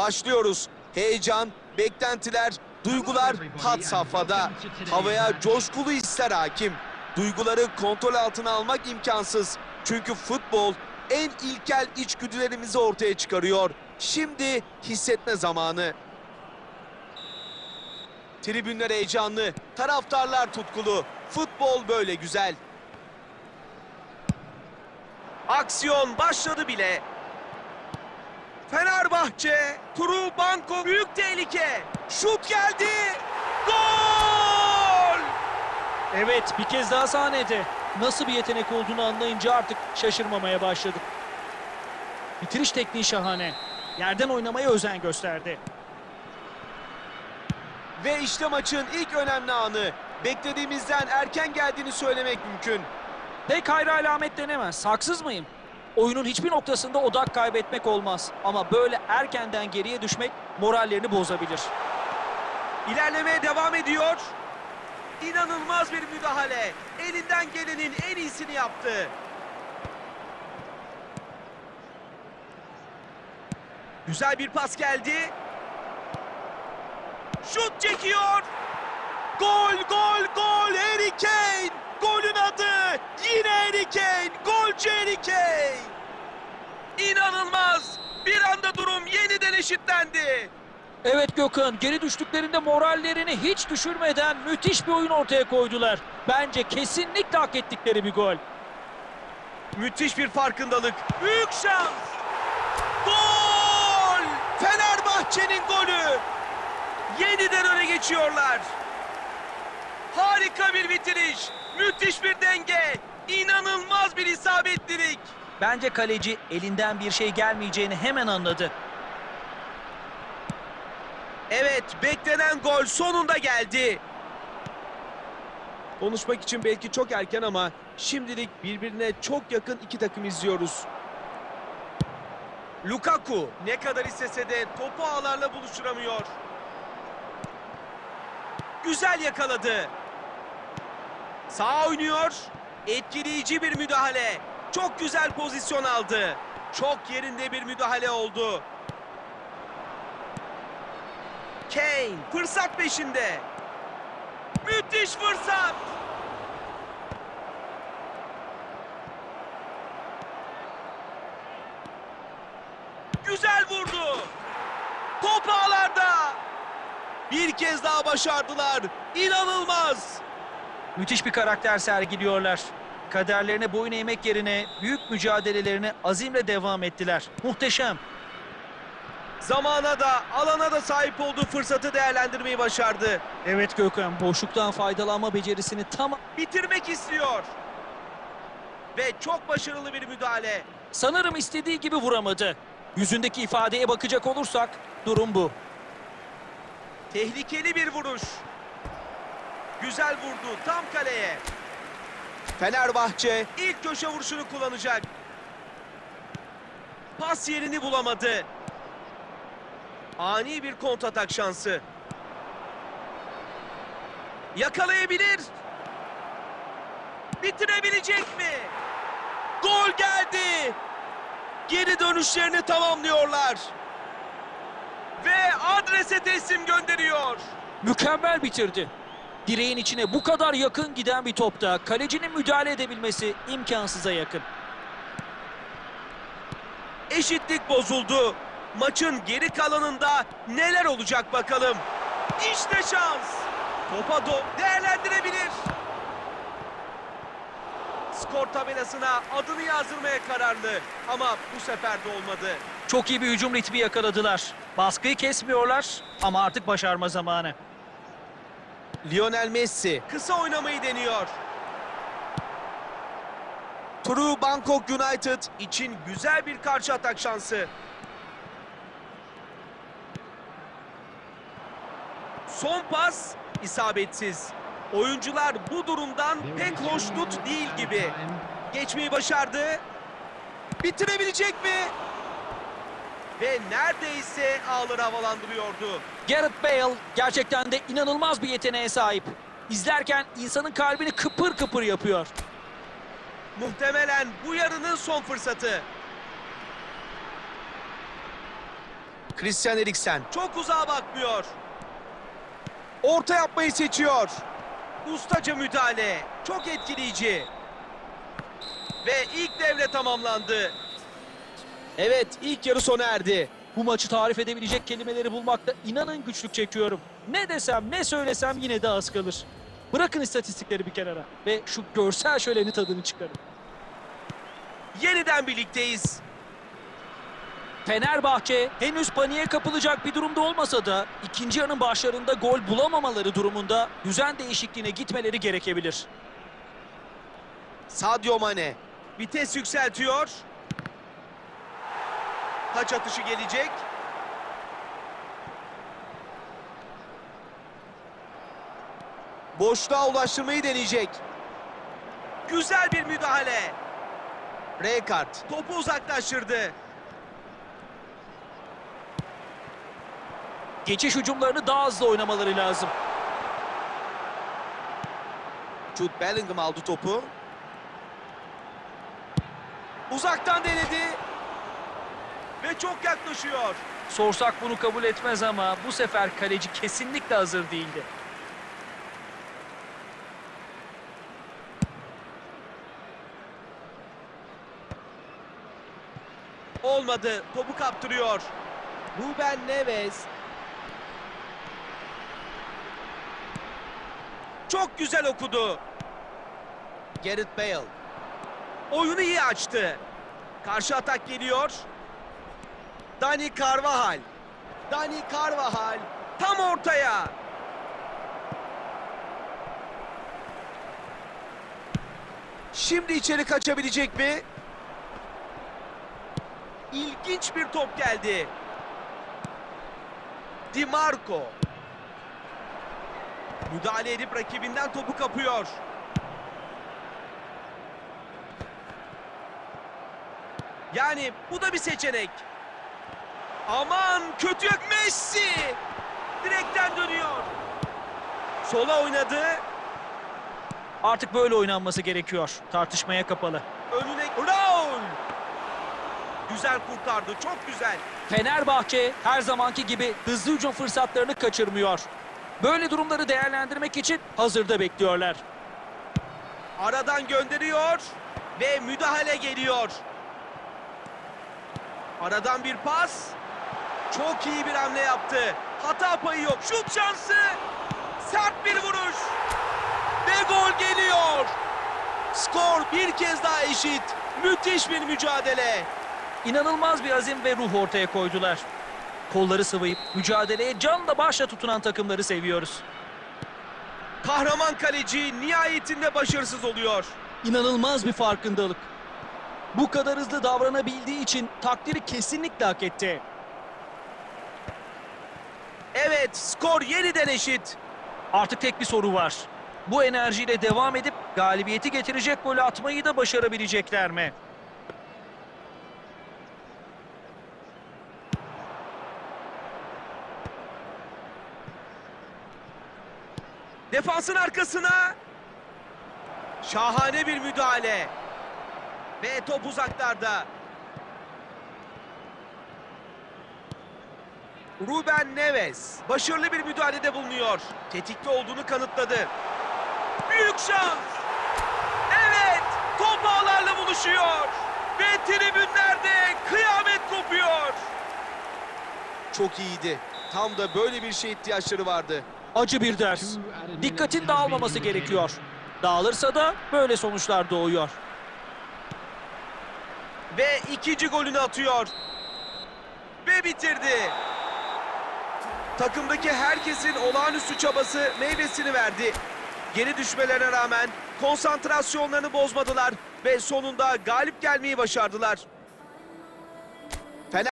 Başlıyoruz. Heyecan, beklentiler, duygular had safhada. Havaya coşkulu hisler hakim. Duyguları kontrol altına almak imkansız. Çünkü futbol en ilkel içgüdülerimizi ortaya çıkarıyor. Şimdi hissetme zamanı. Tribünler heyecanlı, taraftarlar tutkulu. Futbol böyle güzel. Aksiyon başladı bile. Fenerbahçe, Turu Banko büyük tehlike. Şut geldi. Gol! Evet bir kez daha sahnede. Nasıl bir yetenek olduğunu anlayınca artık şaşırmamaya başladık. Bitiriş tekniği şahane. Yerden oynamaya özen gösterdi. Ve işte maçın ilk önemli anı. Beklediğimizden erken geldiğini söylemek mümkün. Pek hayra alamet denemez. Haksız mıyım? Oyunun hiçbir noktasında odak kaybetmek olmaz. Ama böyle erkenden geriye düşmek morallerini bozabilir. İlerlemeye devam ediyor. İnanılmaz bir müdahale. Elinden gelenin en iyisini yaptı. Güzel bir pas geldi. Şut çekiyor. Gol, gol, gol. Harry. Golün adı. Yine Harry Kane. Golcü Harry Kane. İnanılmaz. Bir anda durum yeniden eşitlendi. Evet Gökhan, geri düştüklerinde morallerini hiç düşürmeden müthiş bir oyun ortaya koydular. Bence kesinlikle hak ettikleri bir gol. Müthiş bir farkındalık. Büyük şans. Gol! Fenerbahçe'nin golü. Yeniden öne geçiyorlar. Harika bir bitiriş. Müthiş bir denge. İnanılmaz bir isabetlilik. Bence kaleci elinden bir şey gelmeyeceğini hemen anladı. Evet, beklenen gol sonunda geldi. Konuşmak için belki çok erken ama şimdilik birbirine çok yakın iki takım izliyoruz. Lukaku ne kadar istese de topu ağlarla buluşturamıyor. Güzel yakaladı. Sağ oynuyor. Etkileyici bir müdahale. Çok güzel pozisyon aldı. Çok yerinde bir müdahale oldu. Kane fırsat peşinde. Müthiş fırsat. Güzel vurdu. Top ağlarda. Bir kez daha başardılar. İnanılmaz. Müthiş bir karakter sergiliyorlar. Kaderlerine boyun eğmek yerine büyük mücadelelerine azimle devam ettiler. Muhteşem. Zamana da alana da sahip olduğu fırsatı değerlendirmeyi başardı. Evet Gökhan, boşluktan faydalanma becerisini tam... Bitirmek istiyor. Ve çok başarılı bir müdahale. Sanırım istediği gibi vuramadı. Yüzündeki ifadeye bakacak olursak durum bu. Tehlikeli bir vuruş. Güzel vurdu tam kaleye. Fenerbahçe ilk köşe vuruşunu kullanacak. Pas yerini bulamadı. Ani bir kontratak şansı. Yakalayabilir. Bitirebilecek mi? Gol geldi. Geri dönüşlerini tamamlıyorlar. Ve adrese teslim gönderiyor. Mükemmel bitirdi. Direğin içine bu kadar yakın giden bir topta kalecinin müdahale edebilmesi imkansıza yakın. Eşitlik bozuldu. Maçın geri kalanında neler olacak bakalım. İşte şans. Topa do değerlendirebilir. Skor tabelasına adını yazdırmaya kararlı. Ama bu sefer de olmadı. Çok iyi bir hücum ritmi yakaladılar. Baskıyı kesmiyorlar ama artık başarma zamanı. Lionel Messi kısa oynamayı deniyor. True Bangkok United için güzel bir karşı atak şansı. Son pas isabetsiz. Oyuncular bu durumdan pek hoşnut değil gibi. Geçmeyi başardı. Bitirebilecek mi? Ve neredeyse ağları havalandırıyordu. Gareth Bale gerçekten de inanılmaz bir yeteneğe sahip. İzlerken insanın kalbini kıpır kıpır yapıyor. Muhtemelen bu yarının son fırsatı. Christian Eriksen çok uzağa bakmıyor. Orta yapmayı seçiyor. Ustaca müdahale. Çok etkileyici. Ve ilk devre tamamlandı. Evet, ilk yarı sona erdi. Bu maçı tarif edebilecek kelimeleri bulmakta inanın güçlük çekiyorum. Ne desem ne söylesem yine de az kalır. Bırakın istatistikleri bir kenara ve şu görsel şöleni tadını çıkarın. Yeniden birlikteyiz. Fenerbahçe henüz paniğe kapılacak bir durumda olmasa da ikinci yarının başlarında gol bulamamaları durumunda düzen değişikliğine gitmeleri gerekebilir. Sadio Mane vites yükseltiyor. Taç atışı gelecek. Boşluğa ulaştırmayı deneyecek. Güzel bir müdahale. Rekart topu uzaklaştırdı. Geçiş hücumlarını daha hızlı oynamaları lazım. Jude Bellingham aldı topu. Uzaktan denedi. Ve çok yaklaşıyor. Sorsak bunu kabul etmez ama bu sefer kaleci kesinlikle hazır değildi. Olmadı. Topu kaptırıyor. Ruben Neves. Çok güzel okudu. Gareth Bale. Oyunu iyi açtı. Karşı atak geliyor. Dani Carvajal. Dani Carvajal. Tam ortaya. Şimdi içeri kaçabilecek mi? İlginç bir top geldi. Di Marco. Müdahale edip rakibinden topu kapıyor. Yani bu da bir seçenek. Aman kötü yok Messi. Direkten dönüyor. Sola oynadı. Artık böyle oynanması gerekiyor. Tartışmaya kapalı. Önüne Raul. Güzel kurtardı. Çok güzel. Fenerbahçe her zamanki gibi hızlı hücum fırsatlarını kaçırmıyor. Böyle durumları değerlendirmek için hazırda bekliyorlar. Aradan gönderiyor ve müdahale geliyor. Aradan bir pas. Çok iyi bir hamle yaptı. Hata payı yok. Şut şansı. Sert bir vuruş. Ve gol geliyor. Skor bir kez daha eşit. Müthiş bir mücadele. İnanılmaz bir azim ve ruh ortaya koydular. Kolları sıvayıp mücadeleye canla başla tutunan takımları seviyoruz. Kahraman kaleci nihayetinde başarısız oluyor. İnanılmaz bir farkındalık. Bu kadar hızlı davranabildiği için takdiri kesinlikle hak etti. Evet skor yeniden eşit. Artık tek bir soru var. Bu enerjiyle devam edip galibiyeti getirecek golü atmayı da başarabilecekler mi? Defansın arkasına. Şahane bir müdahale. Ve top uzaklarda. Ruben Neves başarılı bir müdahalede bulunuyor. Tetikte olduğunu kanıtladı. Büyük şans. Evet, top ağlarla buluşuyor. Ve tribünlerde kıyamet kopuyor. Çok iyiydi. Tam da böyle bir şey ihtiyaçları vardı. Acı bir ders. Dikkatin dağılmaması gerekiyor. Dağılırsa da böyle sonuçlar doğuyor. Ve ikinci golünü atıyor. Ve bitirdi. Takımdaki herkesin olağanüstü çabası meyvesini verdi. Geri düşmelerine rağmen konsantrasyonlarını bozmadılar ve sonunda galip gelmeyi başardılar.